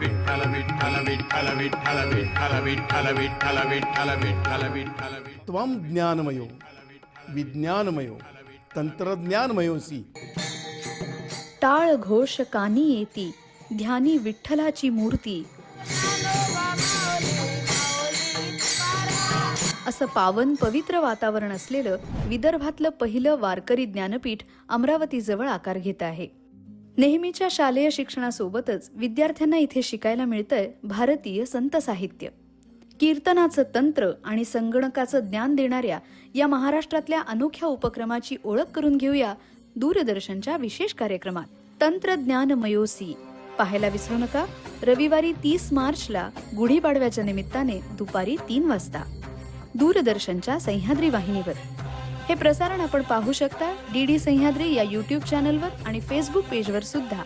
विठ्ठल विठ्ठल विठ्ठल विठ्ठल विठ्ठल विठ्ठल विठ्ठल विठ्ठल विठ्ठल विठ्ठल विठ्ठल त्वं ज्ञानमयो विज्ञानमयो तंत्रज्ञानमयोसी टाळ घोष कानी येती ध्यानी विठ्ठलाची मूर्ती असं पावन पवित्र वातावरण असलेलं विदर्भातलं पहिलं वारकरी ज्ञानपीठ अमरावतीजवळ आकार घेत आहे. नेहमीच्या शालेय शिक्षणासोबतच विद्यार्थ्यांना इथे शिकायला मिळतंय भारतीय संत साहित्य. कीर्तनाचं तंत्र आणि संगणकाचं ज्ञान देणाऱ्या या महाराष्ट्रातल्या अनोख्या उपक्रमाची ओळख करून घेऊया दूरदर्शनच्या विशेष कार्यक्रमात. तंत्रज्ञान मयोसी. पाहायला विसरू नका. रविवारी तीस मार्चला गुढीपाडव्याच्या निमित्ताने दुपारी तीन वाजता. दूरदर्शनच्या सह्याद्री वाहिनीवर. हे प्रसारण आपण पाहू शकता डी डी सह्याद्री या यूट्यूब चॅनलवर आणि फेसबुक पेजवर सुद्धा.